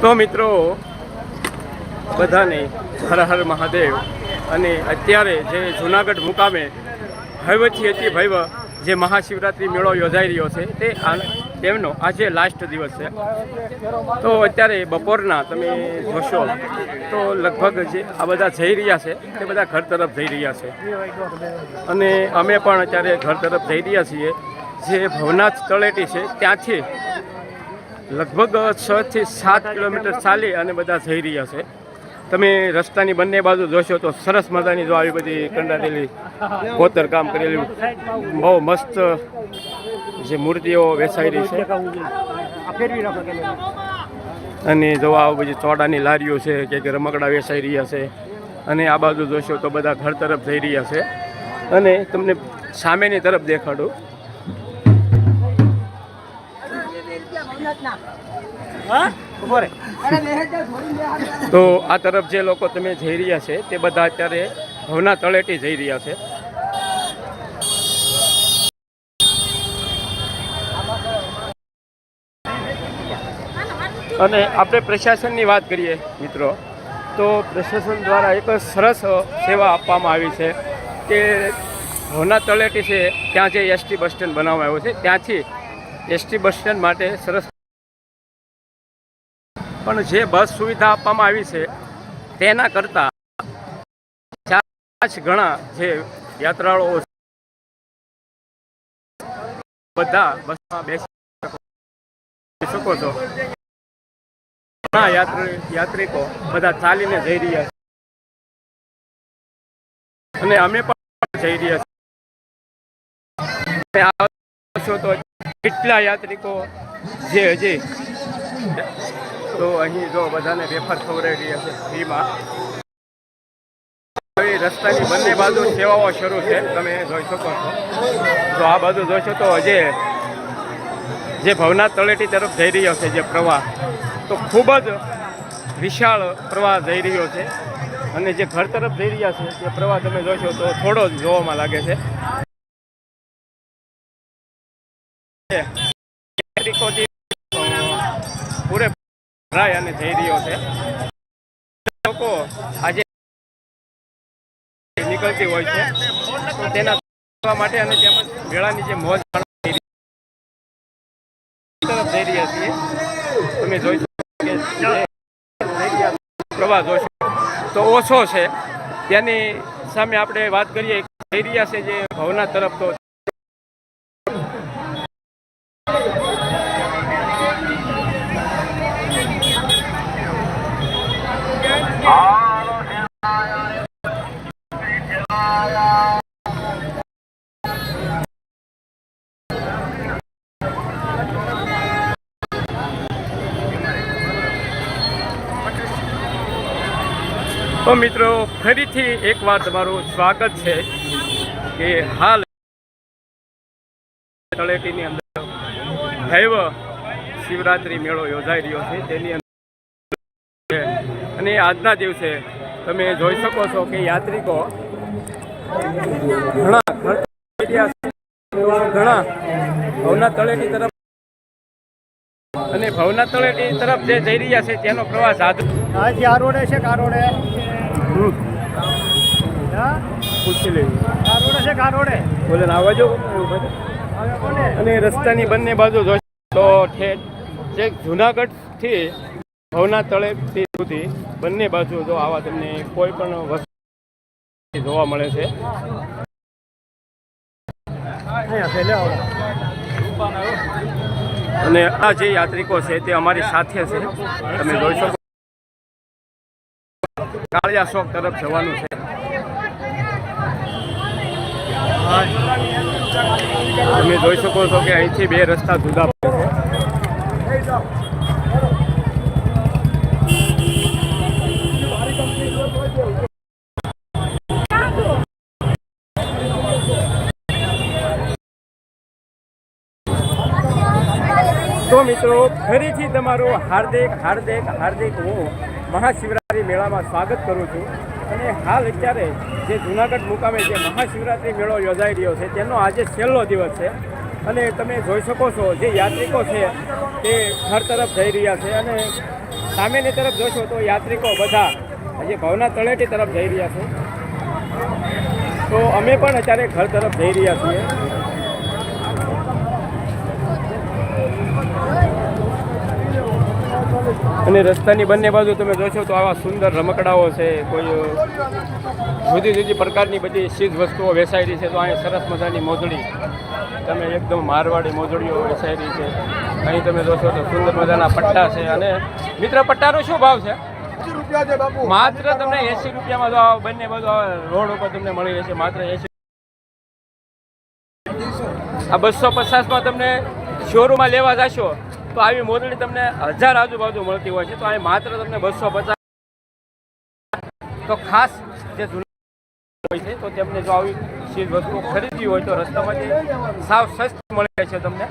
તો મિત્રો, બધાને હર હર મહાદેવ. અને અત્યારે જે જુનાગઢ મુકામે હૈવથી અતિ ભૈવ જે મહાશિવરાત્રિ મેળો યોજાઈ રહ્યો છે, તે તેમનો આજે લાસ્ટ દિવસ છે. તો અત્યારે બપોરના તમે જોશો, તો લગભગ જે આ બધા જઈ રહ્યા છે, તે બધા ઘર તરફ જઈ રહ્યા છે. અને અમે પણ અત્યારે ઘર તરફ જઈ રહ્યા છીએ. જે ભવનાથ તળેટી છે, ત્યાંથી લગભગ છથી સાત કિલોમીટર ચાલી અને બધા જઈ રહ્યા છે. તમે રસ્તાની બંને બાજુ જોશો તો સરસ મજાની જો આવી બધી કંડારેલી કોતર કામ કરેલું, બહુ મસ્ત જે મૂર્તિઓ વેચાઈ રહી છે. અને જો આ બધી ચોડાની લારીઓ છે કે રમકડા વેચાઈ રહ્યા છે. અને આ બાજુ જોશો તો બધા ઘર તરફ જઈ રહ્યા છે. અને તમને સામેની તરફ દેખાડું. તો આ તરફ જે લોકો તમે જઈ રહ્યા છે, તે બધા અત્યારે ભવના તળેટી જઈ રહ્યા છે. અને આપણે પ્રશાસનની વાત કરીએ, મિત્રો, તો પ્રશાસન દ્વારા એક સરસ સેવા આપવામાં આવી છે કે હોના તળેટી છે, ત્યાં જે એસટી બસ સ્ટેન્ડ બનાવવામાં આવ્યું છે, ત્યાંથી એસટી બસ સ્ટેન્ડ માટે સરસ. પણ જે બસ સુવિધા આપવામાં આવી છે, તેના કરતાં પાંચ ગણા જે યાત્રાળુઓ બધા બસમાં બેસી શકો છો. ઘણા યાત્રી, યાત્રિકો બધા ચાલીને જઈ રહ્યા છે. અને અમે પણ જઈ રહ્યા છીએ. તો કેટલા યાત્રિકો જે હજી તો અહીં જો બધાને વેફર ખવડાવી રહ્યા છે ફ્રીમાં. રસ્તાની બંને બાજુ સેવાઓ શરૂ છે, તમે જોઈ શકો છો. તો આ બાજુ જોશો તો હજે જે ભવનાથ તળેટી તરફ જઈ રહ્યો છે, જે પ્રવાહ. તો ખૂબ જ વિશાળ પ્રવાહ જઈ રહ્યો છે. અને જે ઘર તરફ જઈ રહ્યા છે તે પ્રવાહ તમે જોશો તો થોડો જ જોવામાં લાગે છે. પૂરે ભરાય અને જઈ રહ્યો છે. લોકો આજે નીકળતી હોય છે. તો તેના માટે અને તેમજ મેળાની જે મોજ તરફ જઈ રહ્યા છીએ. તમે જોઈ શકો કે જે જઈ રહ્યા પ્રવાહ ઓછો તો ઓછો છે. તેની સામે આપણે વાત કરીએ. એરિયા છે જે ભવના તરફ તો તો મિત્રો, ફરીથી એકવાર તમારું સ્વાગત છે કે હાલ તળેટીની અંદર દૈવ શિવરાત્રિ મેળો યોજાઈ રહ્યો છે તેની અંદર. અને આજના દિવસે તમે જોઈ શકો છો કે યાત્રિકો ઘણા ઘણા ભવના તળેટી તરફ અને ભવના તળેટી તરફ જે જઈ રહ્યા છે, તેનો પ્રવાસ આજ આજથી આ રોડે છે આ પૂછી લેવું બોલે આવવા જો અને રસ્તાની બંને બાજુ જોશો તો ઠેઠ જે જુનાગઢથી ભવના તળેટી સુધી બંને બાજુ જો આવા તમને કોઈ પણ વસ્તુ જોવા મળે છે. અને આ જે યાત્રિકો છે તે અમારી સાથે છે. તમે જોઈ શકો કાળિયા ચોક તરફ જવાનું છે. તમે જોઈ શકો છો કે અહીંથી બે રસ્તા જુદા તો મિત્રો, ફરીથી તમારું હાર્દિક હાર્દિક હાર્દિક હું મહાશિવરાત્રિ મેળામાં સ્વાગત કરું છું. અને હાલ અત્યારે જે જૂનાગઢ મુકામે જે મહાશિવરાત્રિ મેળો યોજાઈ રહ્યો છે, તેનો આજે છેલ્લો દિવસ છે. અને તમે જોઈ શકો છો, જે યાત્રિકો છે તે ઘર તરફ જઈ રહ્યા છે અને સામેની તરફ જોશો તો યાત્રિકો બધા આજે ભવના તળેટી તરફ જઈ રહ્યા છે. તો અમે પણ અત્યારે ઘર તરફ જઈ રહ્યા છીએ. અને રસ્તાની બંને બાજુ તમે જોશો તો આવા સુંદર રમકડાઓ છે કોઈ જુદી જુદી પ્રકારની બધી ચીજ વસ્તુઓ વેસાયેલી છે તો અહીં સરસ મજાની મોજડી. તમે એકદમ મારવાડી મોજડીઓ વેસાયેલી છે. અહીં તમે જોશો તો સુંદર મજાના પટ્ટા છે અને મિત્ર પટ્ટાનો શું ભાવ છે? માત્ર તમને એસી રૂપિયામાં જો બંને બાજુ રોડ ઉપર તમને મળી રહેશે. માત્ર એસી આ બસો પચાસમાં તમને શોરૂમમાં લેવા જશો. તો આવી મોજડી તમને હજાર આજુબાજુ મળતી હોય છે. તો અહીં માત્ર તમને બસો પચાસ તો ખાસ જે જૂના હોય છે, તો તેમને જો આવી ચીજ વસ્તુ ખરીદવી હોય તો રસ્તામાંથી સાવ સસ્તી મળે છે તમને.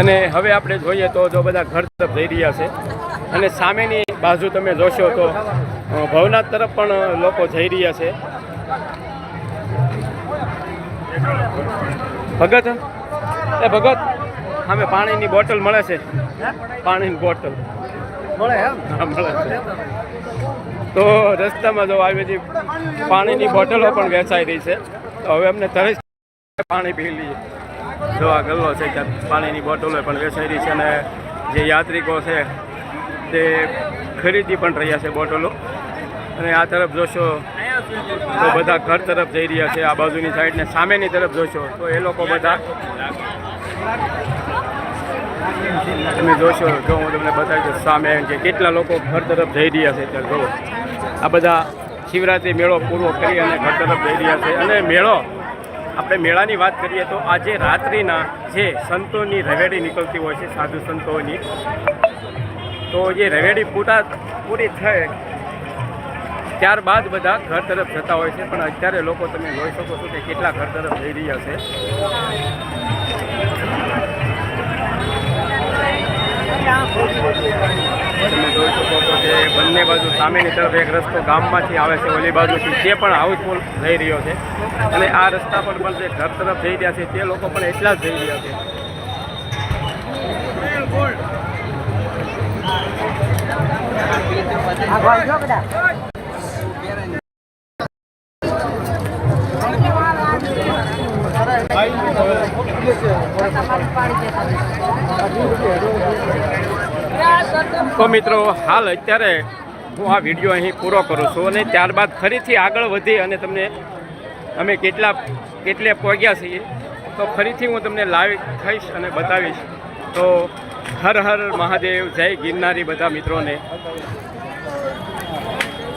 અને હવે આપણે જોઈએ તો જો બધા ઘર તરફ જઈ રહ્યા છે અને સામેની બાજુ તમે જોશો તો ભવનાથ તરફ પણ લોકો જઈ રહ્યા છે. ભગત? એ ભગત સામે પાણીની બોટલ મળે છે. પાણીની બોટલ. મળે મળે છે. તો રસ્તામાં જો આવી બધી પાણીની બોટલો પણ વેચાઈ રહી છે. તો હવે અમને તરસ પાણી પી લઈએ. જો આ ગલ્લો છે ત્યાં પાણીની બોટલો પણ વેચાઈ રહી છે અને જે યાત્રિકો છે તે ખરીદી પણ રહ્યા છે બોટલો. અને આ તરફ જોશો તો બધા ઘર તરફ જઈ રહ્યા છે, આ બાજુની સાઈડ ને સામેની તરફ જોશો, તો એ લોકો બધા તમે જોશો, જો હું તમને બતાવી દઉં સામે કે કેટલા લોકો ઘર તરફ જઈ રહ્યા છે ત્યાં જુઓ આ બધા શિવરાત્રિ મેળો પૂરો કરી અને ઘર તરફ જઈ રહ્યા છે. અને મેળો, આપણે મેળાની વાત કરીએ તો આજે રાત્રિના જે સંતોની રવેડી નીકળતી હોય છે, સાધુ સંતોની, તો જે રવેડી પૂરા પૂરી થાય ત્યારબાદ બધા ઘર તરફ જતા હોય છે, પણ અત્યારે લોકો તમે જોઈ શકો છો કે કેટલા ઘર તરફ જઈ રહ્યા છે. તમે જોઈ શકો છો કે બંને બાજુ સામેની તરફ એક રસ્તો ગામમાંથી આવે છે, ઓલી બાજુથી તે પણ હાઉસફુલ થઈ રહ્યો છે. અને આ રસ્તા પર પણ જે ઘર તરફ જઈ રહ્યા છે, તે લોકો પણ એટલા જ જઈ રહ્યા છે. આ ભાવ જો બધા તો મિત્રો, હાલ અત્યારે હું આ વીડિયો અહીં પૂરો કરું છું અને ત્યારબાદ ફરીથી આગળ વધી અને તમને અમે કેટલા કેટલે પહોંચ્યા છીએ, તો ફરીથી હું તમને લાઈવ થઈશ અને બતાવીશ. તો હર હર મહાદેવ, જય ગિરનારી બધા મિત્રોને.